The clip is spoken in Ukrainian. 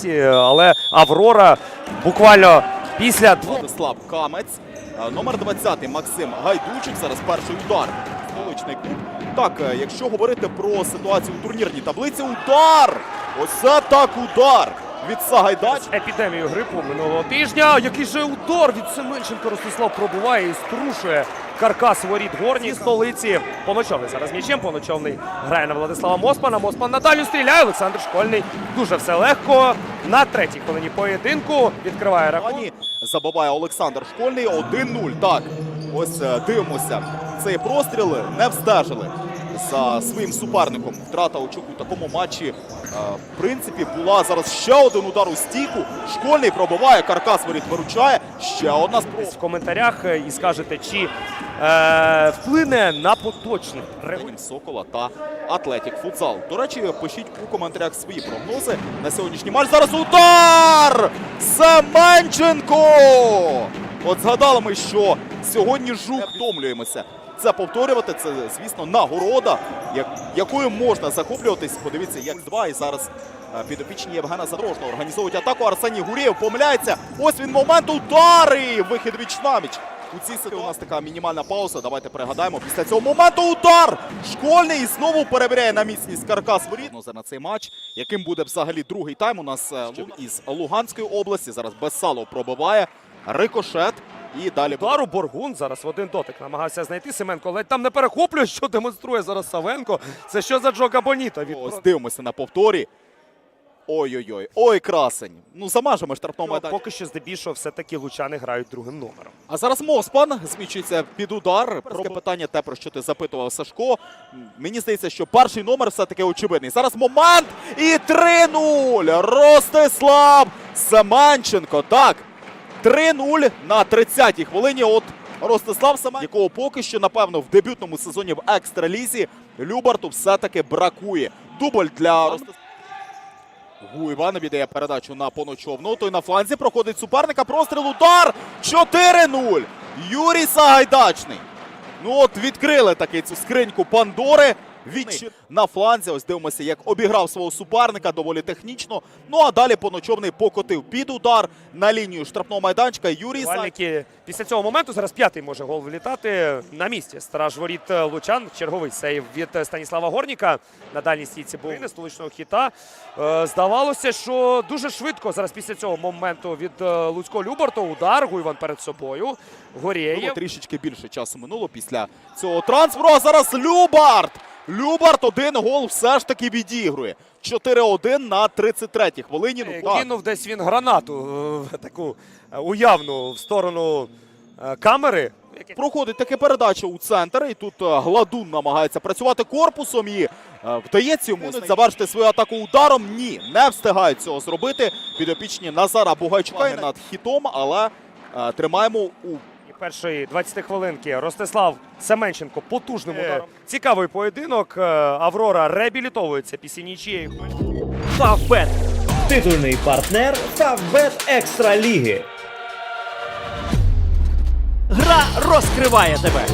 Ці, Але Аврора буквально після Владислав Камець, е, номер 20 Максим Гайдучик. Зараз перший удар. Столичний клуб. Так, е, якщо говорити про ситуацію у турнірній таблиці, удар! Ось так удар від Сагайдач. епідемію грипу минулого тижня. Який же удар від Семенченка Ростислав пробуває і струшує каркас воріт горній столиці. Поночовний зараз м'ячем. Поночовний грає на Владислава Моспана. Моспан на дальню стріляє. Олександр Школьний. Дуже все легко. На третій хвилині поєдинку відкриває рахунок. Забиває Олександр Школьний 1-0. Так, ось е, дивимося. Цей простріл не встежили за своїм суперником. Втрата очок у такому матчі. е, В принципі, була зараз ще один удар у стійку. Школьний пробиває, каркас воріт виручає. Ще одна спроба. в коментарях е, і скажете, чи е, вплине на поточний регуль. Сокола та Атлетік Футзал. До речі, пишіть у коментарях свої прогнози на сьогоднішній матч. Зараз удар! Семенченко! От згадали ми, що сьогодні жук втомлюємося. Це повторювати, це, звісно, нагорода, як, якою можна захоплюватись. Подивіться, як два і зараз е, підопічні Євгена Задорожного організовують атаку. Арсеній Гурєєв помиляється. Ось він момент удари! Вихід віч навіч. У цій ситуації у нас така мінімальна пауза. Давайте пригадаємо. Після цього моменту удар! Школьний і знову перевіряє на міцність каркас воріт. Ну, на цей матч, яким буде взагалі другий тайм. У нас е, із Луганської області. Зараз Безсалов пробиває. Рикошет. І далі Удару Боргун зараз в один дотик намагався знайти Семенко, ледь там не перехоплює, що демонструє зараз Савенко. Це що за Джога Боніто? Від Ось дивимося на повторі. Ой-ой-ой, ой, красень. Ну замажемо штрафного майданчика. поки що здебільшого все-таки лучани грають другим номером. А зараз Моспан змічується під удар. Про питання те, про що ти запитував Сашко. Мені здається, що перший номер все-таки очевидний. Зараз момент і 3-0. Ростислав Семенченко. Так, 3-0 на 30-й хвилині. От Ростислав Семенченко, якого поки що, напевно, в дебютному сезоні в екстралізі Любарту все-таки бракує. Дубль для Ростислава. Гуйва віддає передачу на поночовну. Той на фланзі проходить суперника. Простріл удар. 4-0. Юрій Сагайдачний. Ну от відкрили таки цю скриньку Пандори. Відчі на фланзі. Ось дивимося, як обіграв свого суперника доволі технічно. Ну а далі поночовний покотив під удар на лінію штрафного майданчика. Юрій. Вальники після цього моменту зараз п'ятий може гол влітати на місці. Страж воріт е, Лучан. Черговий сейв від е, Станіслава Горніка на дальній стійці був не столичного хіта. Е, Здавалося, що дуже швидко зараз після цього моменту від Луцького Любарта удар Гуйван перед собою. Горєєв. трішечки більше часу минуло після цього трансферу. А зараз Любарт! Любарт один гол все ж таки відігрує. 4-1 на 33-й хвилині. Ну, так. Кинув десь він гранату е, таку е, уявну в сторону е, камери. Проходить таке передача у центр, і тут е, Гладун намагається працювати корпусом і е, вдається йому завершити свою атаку ударом. Ні, не встигають цього зробити. Підопічні Назара Бугайчука над хітом, але е, тримаємо у першої 20 хвилинки Ростислав Семенченко потужним ударом. Цікавий поєдинок. Е, Аврора реабілітовується після нічієї. Фавбет. Титульний партнер Фавбет Екстра Ліги. Гра розкриває тебе.